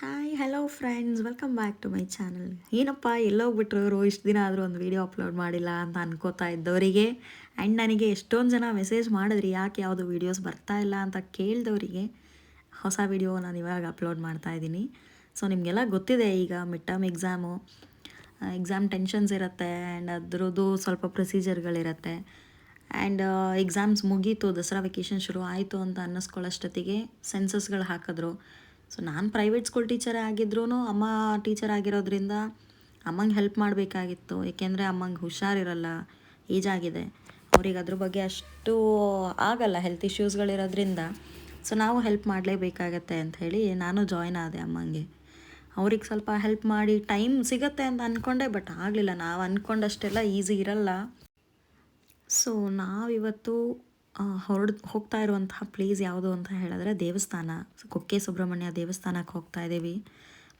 Hi hello friends welcome back to my channel ಏನಪ್ಪ ಎಲ್ಲೋಗ್ಬಿಟ್ರು ಇಷ್ಟು ದಿನ ಆದರೂ ಒಂದು ವೀಡಿಯೋ ಅಪ್ಲೋಡ್ ಮಾಡಿಲ್ಲ ಅಂತ ಅನ್ಕೋತಾ ಇದ್ದವರಿಗೆ. ಆ್ಯಂಡ್ ನನಗೆ ಎಷ್ಟೊಂದು ಜನ ಮೆಸೇಜ್ ಮಾಡಿದ್ರಿ, ಯಾಕೆ ಯಾವುದು ವೀಡಿಯೋಸ್ ಬರ್ತಾ ಇಲ್ಲ ಅಂತ ಕೇಳಿದವರಿಗೆ ಹೊಸ ವೀಡಿಯೋ ನಾನು ಇವಾಗ ಅಪ್ಲೋಡ್ ಮಾಡ್ತಾ ಇದ್ದೀನಿ. ಸೊ ನಿಮಗೆಲ್ಲ ಗೊತ್ತಿದೆ ಈಗ mid term exam exam tensions ಇರುತ್ತೆ ಆ್ಯಂಡ್ ಅದರದ್ದು ಸ್ವಲ್ಪ ಪ್ರೊಸೀಜರ್ಗಳಿರುತ್ತೆ ಆ್ಯಂಡ್ ಎಕ್ಸಾಮ್ಸ್ ಮುಗೀತು, ದಸರಾ ವೆಕೇಷನ್ ಶುರು ಆಯಿತು ಅಂತ ಅನ್ನಿಸ್ಕೊಳ್ಳೋಷ್ಟೊತ್ತಿಗೆ ಸೆನ್ಸಸ್ಗಳು ಹಾಕಿದ್ರು. ಸೊ ನಾನು ಪ್ರೈವೇಟ್ ಸ್ಕೂಲ್ ಟೀಚರೇ ಆಗಿದ್ರೂ ಅಮ್ಮ ಟೀಚರ್ ಆಗಿರೋದ್ರಿಂದ ಅಮ್ಮಂಗೆ ಹೆಲ್ಪ್ ಮಾಡಬೇಕಾಗಿತ್ತು. ಏಕೆಂದರೆ ಅಮ್ಮಂಗೆ ಹುಷಾರಿರಲ್ಲ ಈಜಾಗಿದೆ ಅವ್ರಿಗೆ ಅದ್ರ ಬಗ್ಗೆ ಅಷ್ಟು ಆಗಲ್ಲ ಹೆಲ್ತ್ ಇಶ್ಯೂಸ್ಗಳಿರೋದ್ರಿಂದ ಸೊ ನಾವು ಹೆಲ್ಪ್ ಮಾಡಲೇಬೇಕಾಗತ್ತೆ ಅಂತ ಹೇಳಿ ನಾನು ಜಾಯ್ನ್ ಆದೆ ಅಮ್ಮಂಗೆ. ಅವ್ರಿಗೆ ಸ್ವಲ್ಪ ಹೆಲ್ಪ್ ಮಾಡಿ ಟೈಮ್ ಸಿಗತ್ತೆ ಅಂತ ಅಂದ್ಕೊಂಡೆ ಬಟ್ ಆಗಲಿಲ್ಲ. ನಾವು ಅಂದ್ಕೊಂಡಷ್ಟೆಲ್ಲ ಈಸಿ ಇರಲ್ಲ. ಸೊ ನಾವಿವತ್ತು ಹೊರಡ್, ಹೋಗ್ತಾ ಇರುವಂತಹ ಪ್ಲೇಸ್ ಯಾವುದು ಅಂತ ಹೇಳಿದ್ರೆ ದೇವಸ್ಥಾನ. ಕೊಕ್ಕೆ ಸುಬ್ರಹ್ಮಣ್ಯ ದೇವಸ್ಥಾನಕ್ಕೆ ಹೋಗ್ತಾ ಇದ್ದೀವಿ.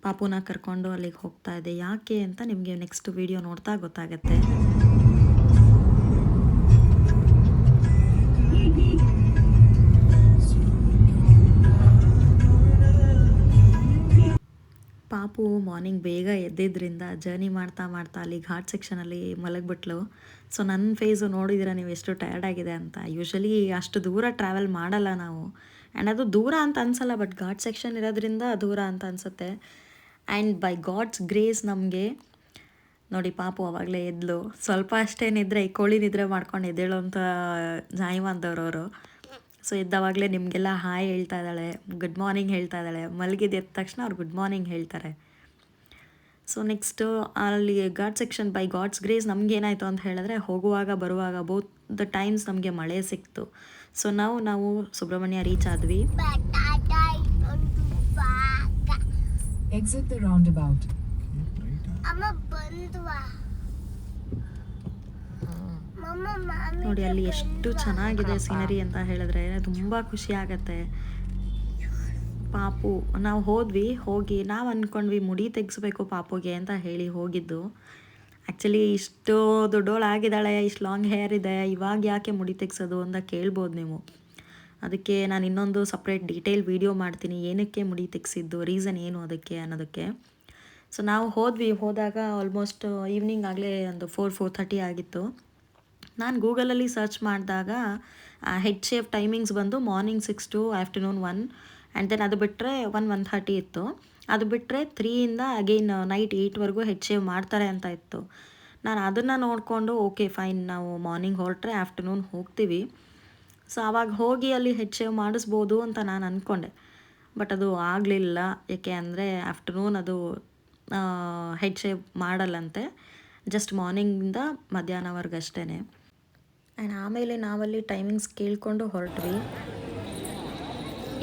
ಪಾಪುನ ಕರ್ಕೊಂಡು ಅಲ್ಲಿಗೆ ಹೋಗ್ತಾ ಇದೆ. ಯಾಕೆ ಅಂತ ನಿಮಗೆ ನೆಕ್ಸ್ಟ್ ವಿಡಿಯೋ ನೋಡ್ತಾ ಗೊತ್ತಾಗತ್ತೆ. ಪಾಪು ಮಾರ್ನಿಂಗ್ ಬೇಗ ಎದ್ದಿದ್ದರಿಂದ ಜರ್ನಿ ಮಾಡ್ತಾ ಮಾಡ್ತಾ ಅಲ್ಲಿ ಘಾಟ್ ಸೆಕ್ಷನಲ್ಲಿ ಮಲಗಿಬಿಟ್ಲು. ಸೊ ನನ್ನ ಫೇಸು ನೋಡಿದಿರ ನೀವು ಎಷ್ಟು ಟಯರ್ಡ್ ಆಗಿದೆ ಅಂತ? ಯೂಶಲಿ ಅಷ್ಟು ದೂರ ಟ್ರಾವೆಲ್ ಮಾಡಲ್ಲ ನಾವು. ಆ್ಯಂಡ್ ಅದು ದೂರ ಅಂತ ಅನ್ಸಲ್ಲ ಬಟ್ ಘಾಟ್ ಸೆಕ್ಷನ್ ಇರೋದ್ರಿಂದ ದೂರ ಅಂತ ಅನಿಸುತ್ತೆ. ಆ್ಯಂಡ್ ಬೈ ಗಾಡ್ಸ್ ಗ್ರೇಸ್ ನಮಗೆ, ನೋಡಿ ಪಾಪು ಅವಾಗಲೇ ಎದ್ಲು. ಸ್ವಲ್ಪ ಅಷ್ಟೇ ನಿದ್ರೆ, ಈ ಕೋಳಿ ನಿದ್ರೆ ಮಾಡ್ಕೊಂಡು ಎದ್ದೇಳೋ ಅಂತ ಜಾಯಿಮಾನ್ದವ್ರು ಅವರು ಸೊ ಎದ್ದವಾಗಲೇ ನಿಮಗೆಲ್ಲ ಹಾಯ್ ಹೇಳ್ತಾ ಇದ್ದಾಳೆ ಗುಡ್ ಮಾರ್ನಿಂಗ್ ಹೇಳ್ತಾ ಇದ್ದಾಳೆ. ಮಲಗಿದ ಎದ್ದ ತಕ್ಷಣ ಅವ್ರು ಗುಡ್ ಮಾರ್ನಿಂಗ್ ಹೇಳ್ತಾರೆ. ಸೊ ನೆಕ್ಸ್ಟು ಅಲ್ಲಿ god section by God's grace ನಮಗೇನಾಯಿತು ಅಂತ ಹೇಳಿದ್ರೆ ಹೋಗುವಾಗ ಬರುವಾಗ ಬೋತ್ ದ ಟೈಮ್ಸ್ ನಮಗೆ ಮಳೆ ಸಿಕ್ತು. ಸೊ ನಾವು ನಾವು ಸುಬ್ರಹ್ಮಣ್ಯ ರೀಚ್ ಆದ್ವಿ. ನೋಡಿ ಅಲ್ಲಿ ಎಷ್ಟು ಚೆನ್ನಾಗಿದೆ ಸೀನರಿ ಅಂತ ಹೇಳಿದ್ರೆ ತುಂಬ ಖುಷಿ ಆಗತ್ತೆ. ಪಾಪು. ನಾವು ಹೋದ್ವಿ, ಹೋಗಿ ನಾವು ಅಂದ್ಕೊಂಡ್ವಿ ಮುಡಿ ತೆಗಿಸ್ಬೇಕು ಪಾಪುಗೆ ಅಂತ ಹೇಳಿ ಹೋಗಿದ್ದು. ಆ್ಯಕ್ಚುಲಿ ಇಷ್ಟು ದೊಡ್ಡೋಳಾಗಿದ್ದಾಳೆ, ಇಷ್ಟು ಲಾಂಗ್ ಹೇರ್ ಇದೆ, ಇವಾಗ ಯಾಕೆ ಮುಡಿ ತೆಗ್ಸೋದು ಅಂತ ಕೇಳ್ಬೋದು ನೀವು. ಅದಕ್ಕೆ ನಾನು ಇನ್ನೊಂದು ಸಪ್ರೇಟ್ ಡೀಟೇಲ್ ವೀಡಿಯೋ ಮಾಡ್ತೀನಿ, ಏನಕ್ಕೆ ಮುಡಿ ತೆಗ್ಸಿದ್ದು ರೀಸನ್ ಏನು ಅದಕ್ಕೆ ಅನ್ನೋದಕ್ಕೆ. ಸೊ ನಾವು ಹೋದ್ವಿ, ಹೋದಾಗ ಆಲ್ಮೋಸ್ಟ್ ಈವ್ನಿಂಗ್ ಆಗಲೇ ಒಂದು ಫೋರ್ ಫೋರ್ ಥರ್ಟಿ ಆಗಿತ್ತು. ನಾನು ಗೂಗಲಲ್ಲಿ ಸರ್ಚ್ ಮಾಡಿದಾಗ ಹೆಡ್ ಶೇಫ್ ಟೈಮಿಂಗ್ಸ್ ಬಂದು morning six to afternoon one and then ಅದು ಬಿಟ್ಟರೆ ಒನ್ ಒನ್ ಥರ್ಟಿ ಇತ್ತು. ಅದು ಬಿಟ್ಟರೆ ತ್ರೀಯಿಂದ ಅಗೈನ್ ನೈಟ್ ಏಯ್ಟ್ವರೆಗೂ ಹೆಚ್ ಶೇವ್ ಮಾಡ್ತಾರೆ ಅಂತ ಇತ್ತು. ನಾನು ಅದನ್ನು ನೋಡಿಕೊಂಡು ಓಕೆ ಫೈನ್ ನಾವು ಮಾರ್ನಿಂಗ್ ಹೊರಟ್ರೆ ಆಫ್ಟರ್ನೂನ್ ಹೋಗ್ತೀವಿ. ಸೊ ಆವಾಗ ಹೋಗಿ ಅಲ್ಲಿ ಹೆಚ್ ಶೇವ್ ಮಾಡಿಸ್ಬೋದು ಅಂತ ನಾನು ಅಂದ್ಕೊಂಡೆ ಬಟ್ ಅದು ಆಗಲಿಲ್ಲ. ಏಕೆ ಅಂದರೆ ಆಫ್ಟರ್ನೂನ್ ಅದು ಹೆಡ್ ಮಾಡಲ್ಲಂತೆ. ಜಸ್ಟ್ ಮಾರ್ನಿಂಗಿಂದ ಮಧ್ಯಾಹ್ನವರೆಗೆ ಅಷ್ಟೇ ಆ್ಯಂಡ್ ಆಮೇಲೆ ನಾವಲ್ಲಿ ಟೈಮಿಂಗ್ಸ್ ಕೇಳಿಕೊಂಡು ಹೊರಟ್ವಿ.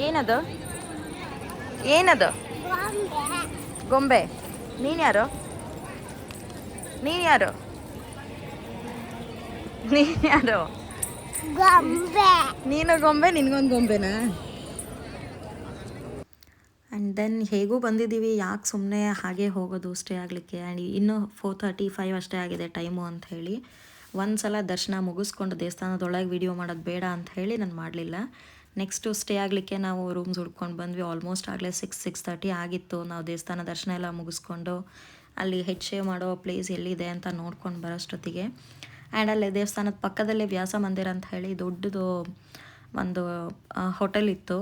ಏನದು? ಏನದು? ಗೊಂಬೆ. ನೀನು ಯಾರು? ನೀನು ಯಾರು? ನೀನು ಯಾರು? ನೀನು ಗೊಂಬೆ ನಿನಗೊಂದು ಗೊಂಬೆನಾ? ಆ್ಯಂಡ್ ದೆನ್ ಹೇಗೂ ಬಂದಿದ್ದೀವಿ? ಯಾಕೆ ಸುಮ್ಮನೆ ಹಾಗೆ ಹೋಗೋದು ಸ್ಟೇ ಆಗಲಿಕ್ಕೆ? ಆ್ಯಂಡ್ ಇನ್ನೂ ಫೋರ್ ತರ್ಟಿ ಫೈವ್ ಅಷ್ಟೇ ಆಗಿದೆ ಟೈಮು ಅಂತ ಹೇಳಿ. ಒಂದು ಸಲ ದರ್ಶನ ಮುಗಿಸ್ಕೊಂಡು ದೇವಸ್ಥಾನದೊಳಗೆ ವಿಡಿಯೋ ಮಾಡೋದು ಬೇಡ ಅಂತ ಹೇಳಿ ನಾನು ಮಾಡಲಿಲ್ಲ. ನೆಕ್ಸ್ಟು ಸ್ಟೇ ಆಗಲಿಕ್ಕೆ ನಾವು ರೂಮ್ಸ್ ಹುಡ್ಕೊಂಡು ಬಂದ್ವಿ. ಆಲ್ಮೋಸ್ಟ್ ಆಗಲೇ ಸಿಕ್ಸ್ ಸಿಕ್ಸ್ ತರ್ಟಿ ಆಗಿತ್ತು. ನಾವು ದೇವಸ್ಥಾನ ದರ್ಶನ ಎಲ್ಲ ಮುಗಿಸ್ಕೊಂಡು ಅಲ್ಲಿ ಹೆಚ್ಚೆ ಮಾಡೋ ಪ್ಲೇಸ್ ಎಲ್ಲಿದೆ ಅಂತ ನೋಡ್ಕೊಂಡು ಬರೋಷ್ಟೊತ್ತಿಗೆ. ಆ್ಯಂಡ್ ಅಲ್ಲೇ ದೇವಸ್ಥಾನದ ಪಕ್ಕದಲ್ಲೇ ವ್ಯಾಸ ಮಂದಿರ ಅಂತ ಹೇಳಿ ದೊಡ್ಡದು ಒಂದು ಹೋಟೆಲ್ ಇತ್ತು.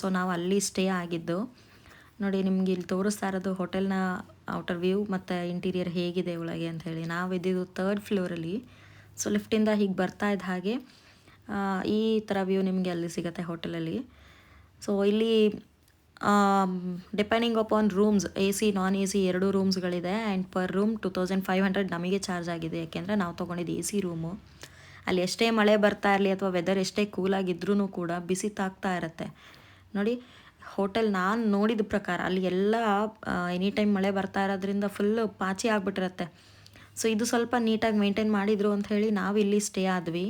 ಸೊ ನಾವು ಅಲ್ಲಿ ಸ್ಟೇ ಆಗಿದ್ದು. ನೋಡಿ, ನಿಮ್ಗೆ ಇಲ್ಲಿ ತೋರಿಸ್ತಾ ಇರೋದು ಹೋಟೆಲ್ನ ಔಟರ್ ವ್ಯೂ ಮತ್ತು ಇಂಟೀರಿಯರ್ ಹೇಗಿದೆ ಒಳಗೆ ಅಂತ ಹೇಳಿ. ನಾವು ಇದ್ದಿದ್ದು ತರ್ಡ್ ಫ್ಲೋರಲ್ಲಿ ಸೊ ಲಿಫ್ಟಿಂದ ಹೀಗೆ ಬರ್ತಾ ಇದ್ದ ಹಾಗೆ ಈ ಥರ ವ್ಯೂ ನಿಮಗೆ ಅಲ್ಲಿ ಸಿಗುತ್ತೆ ಹೋಟೆಲಲ್ಲಿ ಸೊ ಇಲ್ಲಿ depending upon rooms A C non A C ಎರಡು ರೂಮ್ಸ್ಗಳಿದೆ and per room two thousand five hundred ನಮಗೆ ಚಾರ್ಜ್ ಆಗಿದೆ. ಯಾಕೆಂದರೆ ನಾವು ತೊಗೊಂಡಿದ್ದು ಎ ಸಿ ರೂಮು ಅಲ್ಲಿ ಎಷ್ಟೇ ಮಳೆ ಬರ್ತಾ ಇರಲಿ ಅಥವಾ ವೆದರ್ ಎಷ್ಟೇ ಕೂಲಾಗಿದ್ರೂ ಕೂಡ ಬಿಸಿ ತಾಗ್ತಾ ಇರುತ್ತೆ. ನೋಡಿ ಹೋಟೆಲ್ ನಾನು ನೋಡಿದ ಪ್ರಕಾರ ಅಲ್ಲಿ ಎಲ್ಲ ಎನಿ ಟೈಮ್ ಮಳೆ ಬರ್ತಾ ಇರೋದ್ರಿಂದ ಫುಲ್ಲು ಪಾಚಿ ಆಗಿಬಿಟ್ಟಿರತ್ತೆ. ಸೊ ಇದು ಸ್ವಲ್ಪ ನೀಟಾಗಿ ಮೇಂಟೈನ್ ಮಾಡಿದರು ಅಂತ ಹೇಳಿ ನಾವು ಇಲ್ಲಿ ಸ್ಟೇ ಆದ್ವಿ.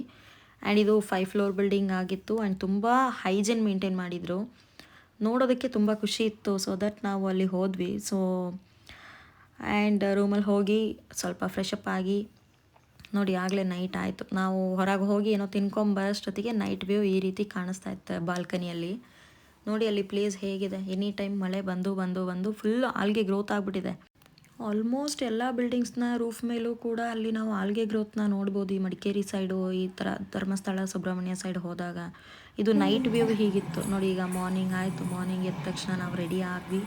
ಆ್ಯಂಡ್ ಇದು ಫೈವ್ ಫ್ಲೋರ್ ಬಿಲ್ಡಿಂಗ್ ಆಗಿತ್ತು. ಆ್ಯಂಡ್ ತುಂಬ ಹೈಜಿನ್ ಮೇಂಟೈನ್ ಮಾಡಿದರು. ನೋಡೋದಕ್ಕೆ ತುಂಬ ಖುಷಿ ಇತ್ತು. ಸೊ ದಟ್ ನಾವು ಅಲ್ಲಿ ಹೋದ್ವಿ. ಸೊ ಆ್ಯಂಡ್ ರೂಮಲ್ಲಿ ಹೋಗಿ ಸ್ವಲ್ಪ ಫ್ರೆಶ್ ಅಪ್ ಆಗಿ ನೋಡಿ ಆಗಲೇ ನೈಟ್ ಆಯಿತು. ನಾವು ಹೊರಗೆ ಹೋಗಿ ಏನೋ ತಿನ್ಕೊಂಬರೋಷ್ಟೊತ್ತಿಗೆ ನೈಟ್ ವ್ಯೂ ಈ ರೀತಿ ಕಾಣಿಸ್ತಾ ಇತ್ತು ಬಾಲ್ಕನಿಯಲ್ಲಿ. ನೋಡಿ ಅಲ್ಲಿ ಪ್ಲೇಸ್ ಹೇಗಿದೆ. ಎನಿ ಟೈಮ್ ಮಳೆ ಬಂದು ಬಂದು ಬಂದು ಫುಲ್ ಆಲ್ಗೆ ಗ್ರೋತ್ ಆಗಿಬಿಟ್ಟಿದೆ. ಆಲ್ಮೋಸ್ಟ್ ಎಲ್ಲ ಬಿಲ್ಡಿಂಗ್ಸ್ನ ರೂಫ್ ಮೇಲೂ ಕೂಡ ಅಲ್ಲಿ ನಾವು ಆಲ್ಗೆ ಗ್ರೋತ್ನ ನೋಡ್ಬೋದು. ಈ ಮಡಿಕೇರಿ ಸೈಡು, ಈ ಥರ ಧರ್ಮಸ್ಥಳ, ಸುಬ್ರಹ್ಮಣ್ಯ ಸೈಡ್ ಹೋದಾಗ ಇದು ನೈಟ್ ವ್ಯೂ ಹೀಗಿತ್ತು. ನೋಡಿ ಈಗ ಮಾರ್ನಿಂಗ್ ಆಯಿತು. ಮಾರ್ನಿಂಗ್ ಎದ್ದ ತಕ್ಷಣ ನಾವು ರೆಡಿ ಆಗಿ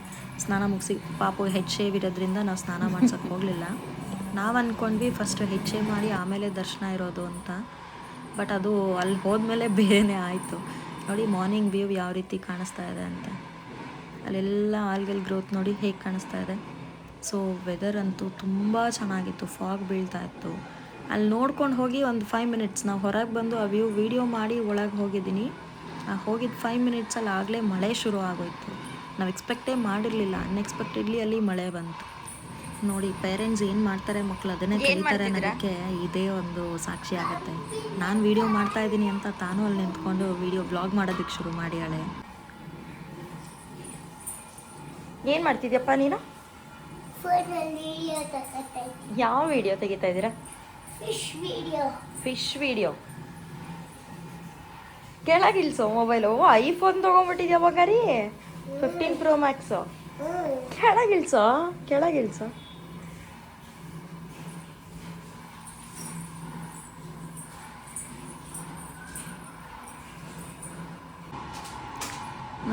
ಸ್ನಾನ ಮುಗಿಸಿ, ಪಾಪು ಹೆಡ್ ಶೇವ್ ಇರೋದ್ರಿಂದ ನಾವು ಸ್ನಾನ ಮಾಡ್ಸೋಕ್ಕೆ ಹೋಗಲಿಲ್ಲ. ನಾವು ಅಂದ್ಕೊಂಡ್ವಿ ಫಸ್ಟ್ ಹೆಡ್ ಶೇವ್ ಮಾಡಿ ಆಮೇಲೆ ದರ್ಶನ ಇರೋದು ಅಂತ. ಬಟ್ ಅದು ಅಲ್ಲಿ ಹೋದ್ಮೇಲೆ ಬೇರೆನೇ ಆಯಿತು. ನೋಡಿ ಮಾರ್ನಿಂಗ್ ವ್ಯೂ ಯಾವ ರೀತಿ ಕಾಣಿಸ್ತಾ ಇದೆ ಅಂತ. ಅಲ್ಲೆಲ್ಲ ಆಲ್ಗೆಲ್ ಗ್ರೋತ್ ನೋಡಿ ಹೇಗೆ ಕಾಣಿಸ್ತಾ ಇದೆ. ಸೊ ವೆದರ್ ಅಂತೂ ತುಂಬ ಚೆನ್ನಾಗಿತ್ತು ಫಾಗ್ ಬೀಳ್ತಾ ಇತ್ತು. ಅಲ್ಲಿ ನೋಡ್ಕೊಂಡು ಹೋಗಿ ಒಂದು ಫೈವ್ ಮಿನಿಟ್ಸ್ ನಾವು ಹೊರಗೆ ಬಂದು ಆ ವ್ಯೂ ವೀಡಿಯೋ ಮಾಡಿ ಒಳಗೆ ಹೋಗಿದ್ದೀನಿ. ಆ ಹೋಗಿದ್ದು ಫೈವ್ ಮಿನಿಟ್ಸಲ್ಲಿ ಆಗಲೇ ಮಳೆ ಶುರು ಆಗೋಯ್ತು. ನಾವು ಎಕ್ಸ್ಪೆಕ್ಟೇ ಮಾಡಿರಲಿಲ್ಲ ಅನ್ಎಕ್ಸ್ಪೆಕ್ಟೆಡ್ಲಿ ಅಲ್ಲಿ ಮಳೆ ಬಂತು. ನೋಡಿ ಪೇರೆಂಟ್ಸ್ ಏನು ಮಾಡ್ತಾರೆ ಮಕ್ಕಳು ಅದನ್ನೇ ಕಲಿತಾರೆ ಅನ್ನೋದಕ್ಕೆ ಇದೇ ಒಂದು ಸಾಕ್ಷಿ ಆಗುತ್ತೆ. ನಾನು ವಿಡಿಯೋ ಮಾಡ್ತಾ ಇದ್ದೀನಿ ಅಂತ ತಾನು ಅಲ್ಲಿ ನಿಂತ್ಕೊಂಡು ವೀಡಿಯೋ ಬ್ಲಾಗ್ ಮಾಡೋದಕ್ಕೆ ಶುರು ಮಾಡ್ಯಾಳೆ. ಏನು ಮಾಡ್ತಿದ್ಯಪ್ಪ ನೀನು? ಯಾವ ವಿಡಿಯೋ ತೆಗಿತಾ ಇದ್ದೀರಾ? ಫಿಶ್ ವಿಡಿಯೋ ಫಿಶ್ ವಿಡಿಯೋ ಕೆಳಗಿಲ್ಸೋ ಮೊಬೈಲು ಐಫೋನ್ ತೊಗೊಂಬಿಟ್ಟಿದ್ಯಾ ರೀ ಫಿಫ್ಟೀನ್ ಪ್ರೋ ಮ್ಯಾಕ್ಸು ಕೆಳಗಿಲ್ಸೋ ಕೆಳಗಿಲ್ಸೋ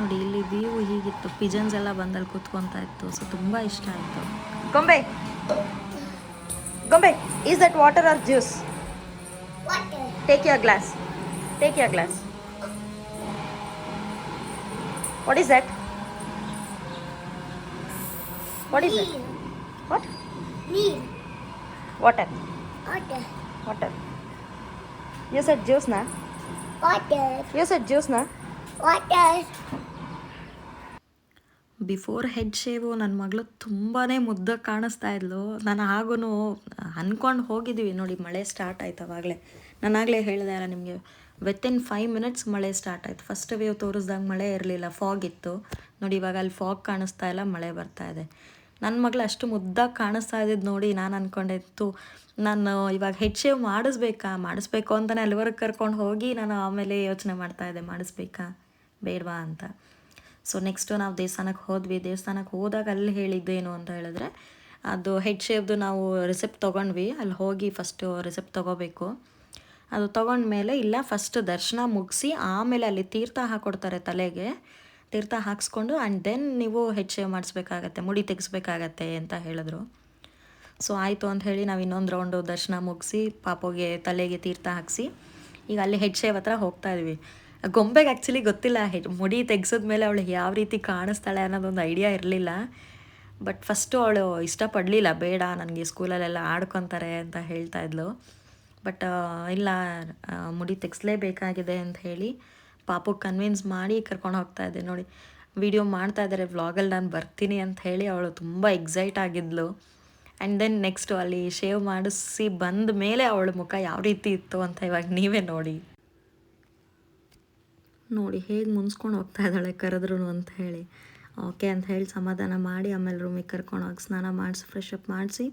ನೋಡಿ ಇಲ್ಲಿ ವ್ಯೂ ಹೀಗಿತ್ತು ಪಿಜನ್ಸ್ ಎಲ್ಲ ಬಂದಲ್ಲಿ ಕೂತ್ಕೊಂತಾ ಇತ್ತು ಸೊ ತುಂಬ ಇಷ್ಟ ಆಯಿತು ಗೊಂಬೆ ಗೊಂಬೆ is that water or juice water Take your glass. Take your glass. What is that? What is it? What? ನೀರು Water. Water Water. You said juice na? Water You said juice na? Water before head shave ನನ್ನ ಮಗಳು ತುಂಬಾ ಮುದ್ದಾಗಿ ಕಾಣಿಸ್ತಾ ಇದ್ಲು. ನಾನು ಹಾಗೂ ಅಂದ್ಕೊಂಡು ಹೋಗಿದ್ದೀವಿ ನೋಡಿ, ಮಳೆ ಸ್ಟಾರ್ಟ್ ಆಯ್ತು ಅವಾಗಲೇ. ನಾನಾಗಲೇ ಹೇಳಿದೆ ಅಲ್ಲ ನಿಮಗೆ ವಿತಿನ್ ಫೈವ್ ಮಿನಿಟ್ಸ್ ಮಳೆ ಸ್ಟಾರ್ಟ್ ಆಯಿತು. ಫಸ್ಟ್ ವೇವ್ ತೋರಿಸ್ದಾಗ ಮಳೆ ಇರಲಿಲ್ಲ ಫಾಗ್ ಇತ್ತು. ನೋಡಿ, ಇವಾಗ ಅಲ್ಲಿ ಫಾಗ್ ಕಾಣಿಸ್ತಾ ಇಲ್ಲ, ಮಳೆ ಬರ್ತಾ ಇದೆ. ನನ್ನ ಮಗಳು ಅಷ್ಟು ಮುದ್ದಾಗಿ ಕಾಣಿಸ್ತಾ ಇದ್ದಿದ್ದು ನೋಡಿ ನಾನು ಅಂದ್ಕೊಂಡಿತ್ತು ನಾನು ಇವಾಗ ಹೆಡ್ ಶೇವ್ ಮಾಡಿಸ್ಬೇಕಾ? ಮಾಡಿಸ್ಬೇಕು ಅಂತಲೇ ಅಲ್ಲಿವರೆಗೆ ಕರ್ಕೊಂಡು ಹೋಗಿ ನಾನು ಆಮೇಲೆ ಯೋಚನೆ ಮಾಡ್ತಾ ಇದ್ದೆ, ಮಾಡಿಸ್ಬೇಕಾ? ಬೇಡವಾ? ಅಂತ. ಸೊ ನೆಕ್ಸ್ಟು ನಾವು ದೇವಸ್ಥಾನಕ್ಕೆ ಹೋದ್ವಿ. ದೇವಸ್ಥಾನಕ್ಕೆ ಹೋದಾಗ ಅಲ್ಲಿ ಹೇಳಿದ್ದೇನು ಅಂತ ಹೇಳಿದ್ರೆ, ಅದು ಹೆಡ್ ಶೇವ್ದು ನಾವು ರಿಸಿಪ್ಟ್ ತೊಗೊಂಡ್ವಿ. ಅಲ್ಲಿ ಹೋಗಿ ಫಸ್ಟು ರಿಸೆಪ್ಟ್ ತೊಗೋಬೇಕು. ಅದು ತೊಗೊಂಡ್ಮೇಲೆ ಇಲ್ಲ ಫಸ್ಟ್ ದರ್ಶನ ಮುಗಿಸಿ ಆಮೇಲೆ ಅಲ್ಲಿ ತೀರ್ಥ ಹಾಕ್ಕೊಡ್ತಾರೆ ತಲೆಗೆ. ತೀರ್ಥ ಹಾಕ್ಸ್ಕೊಂಡು ಆ್ಯಂಡ್ ದೆನ್ ನೀವು ಹೆಡ್ ಶೇವ್ ಮಾಡಿಸ್ಬೇಕಾಗತ್ತೆ, ಮುಡಿ ತೆಗಿಸ್ಬೇಕಾಗತ್ತೆ ಅಂತ ಹೇಳಿದ್ರು. ಸೊ ಆಯಿತು ಅಂತ ಹೇಳಿ ನಾವು ಇನ್ನೊಂದು ರೌಂಡು ದರ್ಶನ ಮುಗಿಸಿ, ಪಾಪುಗೆ ತಲೆಗೆ ತೀರ್ಥ ಹಾಕಿಸಿ, ಈಗ ಅಲ್ಲಿ ಹೆಡ್ ಶೇವ್ ಹತ್ರ ಹೋಗ್ತಾ ಇದ್ವಿ. ಗೊಂಬೆಗೆ ಆ್ಯಕ್ಚುಲಿ ಗೊತ್ತಿಲ್ಲ ಮುಡಿ ತೆಗ್ಸಿದ್ಮೇಲೆ ಅವಳು ಯಾವ ರೀತಿ ಕಾಣಿಸ್ತಾಳೆ ಅನ್ನೋದೊಂದು ಐಡಿಯಾ ಇರಲಿಲ್ಲ. ಬಟ್ ಫಸ್ಟು ಅವಳು ಇಷ್ಟಪಡಲಿಲ್ಲ, ಬೇಡ, ನನಗೆ ಸ್ಕೂಲಲ್ಲೆಲ್ಲ ಆಡ್ಕೊತಾರೆ ಅಂತ ಹೇಳ್ತಾ ಇದ್ಲು. ಬಟ್ ಇಲ್ಲ ಮುಡಿ ತೆಗ್ಸಲೇಬೇಕಾಗಿದೆ ಅಂತ ಹೇಳಿ ಪಾಪು ಕನ್ವಿನ್ಸ್ ಮಾಡಿ ಕರ್ಕೊಂಡು ಹೋಗ್ತಾ ಇದ್ದೆ. ನೋಡಿ ವಿಡಿಯೋ ಮಾಡ್ತಾ ಇದ್ದಾರೆ ವ್ಲಾಗಲ್ಲಿ ನಾನು ಬರ್ತೀನಿ ಅಂತ ಹೇಳಿ ಅವಳು ತುಂಬ ಎಕ್ಸೈಟ್ ಆಗಿದ್ಲು. ಆ್ಯಂಡ್ ದೆನ್ ನೆಕ್ಸ್ಟು ಅಲ್ಲಿ ಶೇವ್ ಮಾಡಿಸಿ ಬಂದ ಮೇಲೆ ಅವಳ ಮುಖ ಯಾವ ರೀತಿ ಇತ್ತು ಅಂತ ಇವಾಗ ನೀವೇ ನೋಡಿ. ನೋಡಿ ಹೇಗೆ ಮುನ್ಸ್ಕೊಂಡು ಹೋಗ್ತಾ ಇದ್ದಾಳೆ ಕರೆದ್ರು ಅಂತ ಹೇಳಿ. ಓಕೆ ಅಂತ ಹೇಳಿ ಸಮಾಧಾನ ಮಾಡಿ ಆಮೇಲೆ ರೂಮಿಗೆ ಕರ್ಕೊಂಡು ಹೋಗಿ ಸ್ನಾನ ಮಾಡಿಸಿ ಫ್ರೆಶ್ ಅಪ್ ಮಾಡಿಸಿ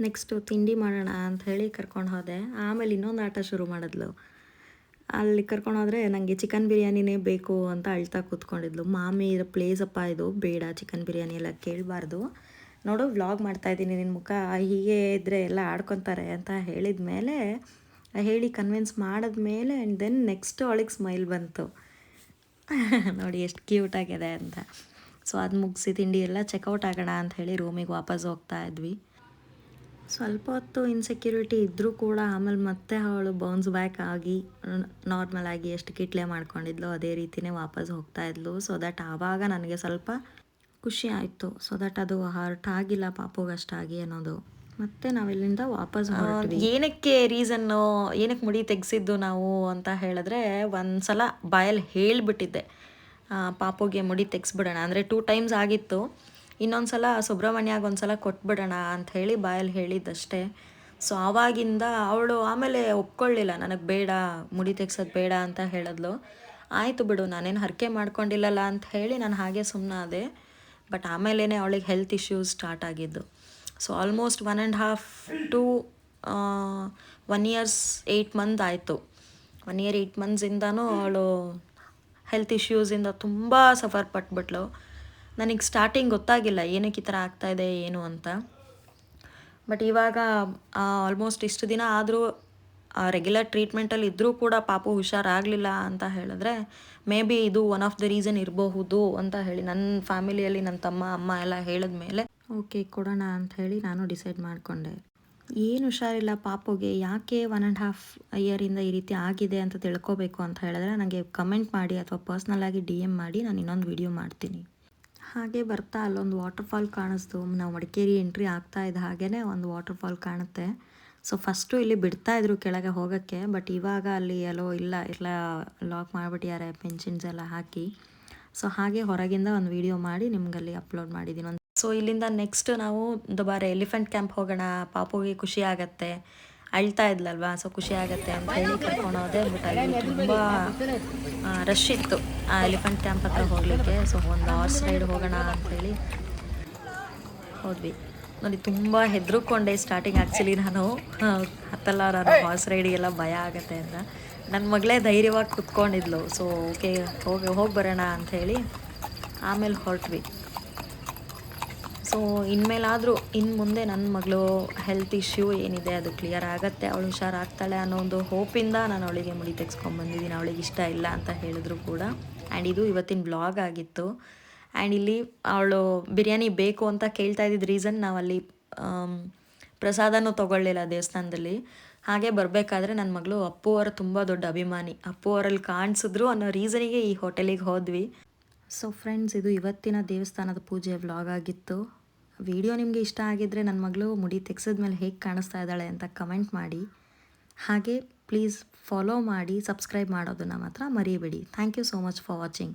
ನೆಕ್ಸ್ಟು ತಿಂಡಿ ಮಾಡೋಣ ಅಂತ ಹೇಳಿ ಕರ್ಕೊಂಡು ಹೋದೆ. ಆಮೇಲೆ ಇನ್ನೊಂದು ಆಟ ಶುರು ಮಾಡಿದ್ಲು. ಅಲ್ಲಿ ಕರ್ಕೊಂಡು ಹೋದರೆ ನನಗೆ ಚಿಕನ್ ಬಿರಿಯಾನಿನೇ ಬೇಕು ಅಂತ ಅಳ್ತಾ ಕೂತ್ಕೊಂಡಿದ್ಲು. ಮಾಮಿ ಇದು ಪ್ಲೇಸ್ ಅಪ್ಪ ಇದು ಬೇಡ ಚಿಕನ್ ಬಿರಿಯಾನಿ ಎಲ್ಲ ಕೇಳಬಾರ್ದು. ನೋಡು ವ್ಲಾಗ್ ಮಾಡ್ತಾಯಿದ್ದೀನಿ ನಿನ್ನ ಮುಖ. ಹೀಗೆ ಇದ್ದರೆ ಎಲ್ಲ ಆಡ್ಕೊತಾರೆ ಅಂತ ಹೇಳಿದ ಮೇಲೆ ಹೇಳಿ ಕನ್ವಿನ್ಸ್ ಮಾಡಿದ್ಮೇಲೆ ಆ್ಯಂಡ್ ದೆನ್ ನೆಕ್ಸ್ಟ್ ಅವಳಿಗೆ ಸ್ಮೈಲ್ ಬಂತು. ನೋಡಿ ಎಷ್ಟು ಕ್ಯೂಟ್ ಆಗಿದೆ ಅಂತ. ಸೊ ಅದು ಮುಗಿಸಿ ತಿಂಡಿ ಎಲ್ಲ ಚೆಕ್ಔಟ್ ಆಗೋಣ ಅಂತ ಹೇಳಿ ರೂಮಿಗೆ ವಾಪಸ್ ಹೋಗ್ತಾ ಇದ್ವಿ. ಸ್ವಲ್ಪ ಹೊತ್ತು ಇನ್ಸೆಕ್ಯೂರಿಟಿ ಇದ್ದರೂ ಕೂಡ ಆಮೇಲೆ ಮತ್ತೆ ಅವಳು ಬೌನ್ಸ್ ಬ್ಯಾಕ್ ಆಗಿ ನಾರ್ಮಲ್ ಆಗಿ ಎಷ್ಟು ಕಿಟ್ಲೆ ಮಾಡ್ಕೊಂಡಿದ್ಲು, ಅದೇ ರೀತಿನೇ ವಾಪಸ್ ಹೋಗ್ತಾ ಇದ್ಲು. ಸೊ ದಟ್ ಆವಾಗ ನನಗೆ ಸ್ವಲ್ಪ ಖುಷಿ ಆಯಿತು. ಸೊ ದಟ್ ಅದು ಹರ್ಟ್ ಆಗಿಲ್ಲ, ಪಾಪುಗಷ್ಟಾಗಿ ಅನ್ನೋದು. ಮತ್ತೆ ನಾವಿಲ್ಲಿಂದ ವಾಪಸ್ ಏನಕ್ಕೆ ರೀಸನ್ನು ಏನಕ್ಕೆ ಮುಡಿ ತೆಗೆಸಿದ್ದು ನಾವು ಅಂತ ಹೇಳಿದ್ರೆ ಒಂದು ಸಲ ಬಾಯಲ್ಲಿ ಹೇಳಿಬಿಟ್ಟಿದ್ದೆ. ಪಾಪುಗೆ ಮುಡಿ ತೆಗ್ಸ್ಬಿಡೋಣ ಅಂದರೆ ಟೂ ಟೈಮ್ಸ್ ಆಗಿತ್ತು. ಇನ್ನೊಂದು ಸಲ ಸುಬ್ರಹ್ಮಣ್ಯಾಗ ಒಂದು ಸಲ ಕೊಟ್ಬಿಡೋಣ ಅಂತ ಹೇಳಿ ಬಾಯಲ್ಲಿ ಹೇಳಿದ್ದಷ್ಟೇ. ಸೊ ಆವಾಗಿಂದ ಅವಳು ಆಮೇಲೆ ಒಪ್ಕೊಳ್ಳಿಲ್ಲ ನನಗೆ ಬೇಡ ಮುಡಿ ತೆಗ್ಸೋದು ಬೇಡ ಅಂತ ಹೇಳಿದ್ಲು. ಆಯಿತು ಬಿಡು ನಾನೇನು ಹರಕೆ ಮಾಡ್ಕೊಂಡಿಲ್ಲಲ್ಲ ಅಂತ ಹೇಳಿ ನಾನು ಹಾಗೆ ಸುಮ್ಮನಾದೆ ಬಟ್ ಆಮೇಲೇ ಅವಳಿಗೆ ಹೆಲ್ತ್ ಇಶ್ಯೂಸ್ ಸ್ಟಾರ್ಟ್ ಆಗಿದ್ದು. So almost one and half to one years eight month ಆಯಿತು. ಒನ್ ಇಯರ್ ಏಯ್ಟ್ ಮಂತ್ಸಿಂದನೂ ಅವಳು ಹೆಲ್ತ್ ಇಶ್ಯೂಸಿಂದ ತುಂಬ ಸಫರ್ ಪಟ್ಬಿಟ್ಲು. ನನಗೆ ಸ್ಟಾರ್ಟಿಂಗ್ ಗೊತ್ತಾಗಿಲ್ಲ, ಏನಕ್ಕೆ ಈ ಥರ ಆಗ್ತಾಯಿದೆ ಏನು ಅಂತ. ಬಟ್ ಇವಾಗ ಆಲ್ಮೋಸ್ಟ್ ಇಷ್ಟು ದಿನ ಆದರೂ ರೆಗ್ಯುಲರ್ ಟ್ರೀಟ್ಮೆಂಟಲ್ಲಿ ಇದ್ದರೂ ಕೂಡ ಪಾಪು ಹುಷಾರಾಗಲಿಲ್ಲ ಅಂತ ಹೇಳಿದ್ರೆ ಮೇ ಬಿ ಇದು ಒನ್ ಆಫ್ ದ ರೀಸನ್ ಇರಬಹುದು ಅಂತ ಹೇಳಿ ನನ್ನ ಫ್ಯಾಮಿಲಿಯಲ್ಲಿ ನನ್ನ ತಮ್ಮ, ಅಮ್ಮ ಎಲ್ಲ ಹೇಳಿದ ಮೇಲೆ ಓಕೆ, ಕೊಡೋಣ ಅಂತ ಹೇಳಿ ನಾನು ಡಿಸೈಡ್ ಮಾಡಿಕೊಂಡೆ. ಏನು ಹುಷಾರಿಲ್ಲ, ಪಾಪುಗೆ ಯಾಕೆ ಒನ್ ಆ್ಯಂಡ್ ಹಾಫ್ ಇಯರಿಂದ ಈ ರೀತಿ ಆಗಿದೆ ಅಂತ ತಿಳ್ಕೊಬೇಕು ಅಂತ ಹೇಳಿದ್ರೆ ನನಗೆ ಕಮೆಂಟ್ ಮಾಡಿ ಅಥವಾ ಪರ್ಸ್ನಲ್ಲಾಗಿ ಡಿ ಎಂ ಮಾಡಿ, ನಾನು ಇನ್ನೊಂದು ವಿಡಿಯೋ ಮಾಡ್ತೀನಿ. ಹಾಗೆ ಬರ್ತಾ ಅಲ್ಲೊಂದು ವಾಟರ್ಫಾಲ್ ಕಾಣಿಸ್ತು. ನಾವು ಮಡಿಕೇರಿ ಎಂಟ್ರಿ ಆಗ್ತಾ ಇದ್ದ ಹಾಗೇ ಒಂದು ವಾಟರ್ಫಾಲ್ ಕಾಣುತ್ತೆ. ಸೊ ಫಸ್ಟು ಇಲ್ಲಿ ಬಿಡ್ತಾ ಇದ್ರು ಕೆಳಗೆ ಹೋಗೋಕ್ಕೆ ಬಟ್ ಇವಾಗ ಅಲ್ಲಿ ಎಲ್ಲೋ ಇಲ್ಲ, ಎಲ್ಲ ಲಾಕ್ ಮಾಡಿಬಿಟ್ಟಿದ್ದಾರೆ ಪೆನ್ಷನ್ಸ್ ಎಲ್ಲ ಹಾಕಿ. ಸೊ ಹಾಗೆ ಹೊರಗಿಂದ ಒಂದು ವಿಡಿಯೋ ಮಾಡಿ ನಿಮಗಲ್ಲಿ ಅಪ್ಲೋಡ್ ಮಾಡಿದ್ದೀನಿ. ಸೊ ಇಲ್ಲಿಂದ ನೆಕ್ಸ್ಟ್ ನಾವು ದುಬಾರೆ ಎಲಿಫೆಂಟ್ ಕ್ಯಾಂಪ್ ಹೋಗೋಣ. ಪಾಪುಗೆ ಖುಷಿ ಆಗತ್ತೆ. ಅಳ್ತಾ ಇದ್ಲಲ್ವಾ? ಸೊ ಖುಷಿ ಆಗತ್ತೆ ಅಂತ ಹೇಳಿ ಕರ್ಕೊಂಡು ಹೋದೆ. ಬಟ್ ಅಲ್ಲಿ ತುಂಬ ರಶ್ ಇತ್ತು. ಆ ಎಲಿಫೆಂಟ್ ಕ್ಯಾಂಪ್ ಹತ್ರ ಹೋಗಲಿಕ್ಕೆ. ಸೊ ಒಂದು ಹಾರ್ಸ್ ರೈಡ್ ಹೋಗೋಣ ಅಂಥೇಳಿ ಹೋದ್ವಿ. ನೋಡಿ, ತುಂಬ ಹೆದರ್ಕೊಂಡೆ ಸ್ಟಾರ್ಟಿಂಗ್ ಆ್ಯಕ್ಚುಲಿ ನಾನು. ಹತ್ತಲ್ಲ ನಾನು ಹಾರ್ಸ್ ರೈಡಿಗೆಲ್ಲ ಭಯ ಆಗತ್ತೆ ಅಂತ. ನನ್ನ ಮಗಳೇ ಧೈರ್ಯವಾಗಿ ಕುತ್ಕೊಂಡಿದ್ಲು. ಸೊ ಓಕೆ ಹೋಗಿ ಹೋಗಿ ಬರೋಣ ಅಂಥೇಳಿ ಆಮೇಲೆ ಹೊರಟ್ವಿ. ಸೊ ಇನ್ಮೇಲಾದರೂ ಇನ್ನು ಮುಂದೆ ನನ್ನ ಮಗಳು ಹೆಲ್ತ್ ಇಶ್ಯೂ ಏನಿದೆ ಅದು ಕ್ಲಿಯರ್ ಆಗುತ್ತೆ, ಅವಳು ಹುಷಾರಾಗ್ತಾಳೆ ಅನ್ನೋ ಒಂದು ಹೋಪಿಂದ ನಾನು ಅವಳಿಗೆ ಮುಡಿ ತೆಗೆಸ್ಕೊಂಬಂದಿದ್ದೀನಿ ಅವಳಿಗೆ ಇಷ್ಟ ಇಲ್ಲ ಅಂತ ಹೇಳಿದ್ರು ಕೂಡ. ಆ್ಯಂಡ್ ಇದು ಇವತ್ತಿನ ಬ್ಲಾಗ್ ಆಗಿತ್ತು. ಆ್ಯಂಡ್ ಇಲ್ಲಿ ಅವಳು ಬಿರಿಯಾನಿ ಬೇಕು ಅಂತ ಕೇಳ್ತಾ ಇದ್ದಿದ್ದು ರೀಸನ್ ನಾವಲ್ಲಿ ಪ್ರಸಾದನೂ ತೊಗೊಳ್ಳಿಲ್ಲ ದೇವಸ್ಥಾನದಲ್ಲಿ. ಹಾಗೆ ಬರಬೇಕಾದ್ರೆ ನನ್ನ ಮಗಳು ಅಪ್ಪು ಅವರ ತುಂಬ ದೊಡ್ಡ ಅಭಿಮಾನಿ. ಅಪ್ಪು ಅವರಲ್ಲಿ ಕಾಣಿಸಿದ್ರು ಅನ್ನೋ ರೀಸನಿಗೆ ಈ ಹೋಟೆಲಿಗೆ ಹೋದ್ವಿ. ಸೊ ಫ್ರೆಂಡ್ಸ್ ಇದು ಇವತ್ತಿನ ದೇವಸ್ಥಾನದ ಪೂಜೆ ವ್ಲಾಗ್ ಆಗಿತ್ತು. ವಿಡಿಯೋ ನಿಮಗೆ ಇಷ್ಟ ಆಗಿದ್ದರೆ ನನ್ನ ಮಗಳು ಮುಡಿ ತೆಗ್ಸಿದ ಮೇಲೆ ಹೇಗೆ ಕಾಣಿಸ್ತಾ ಇದ್ದಾಳೆ ಅಂತ ಕಮೆಂಟ್ ಮಾಡಿ. ಹಾಗೆ ಪ್ಲೀಸ್ ಫಾಲೋ ಮಾಡಿ ಸಬ್ಸ್ಕ್ರೈಬ್ ಮಾಡೋದನ್ನು ಮಾತ್ರ ಮರಿಬೇಡಿ. Thank you so much for watching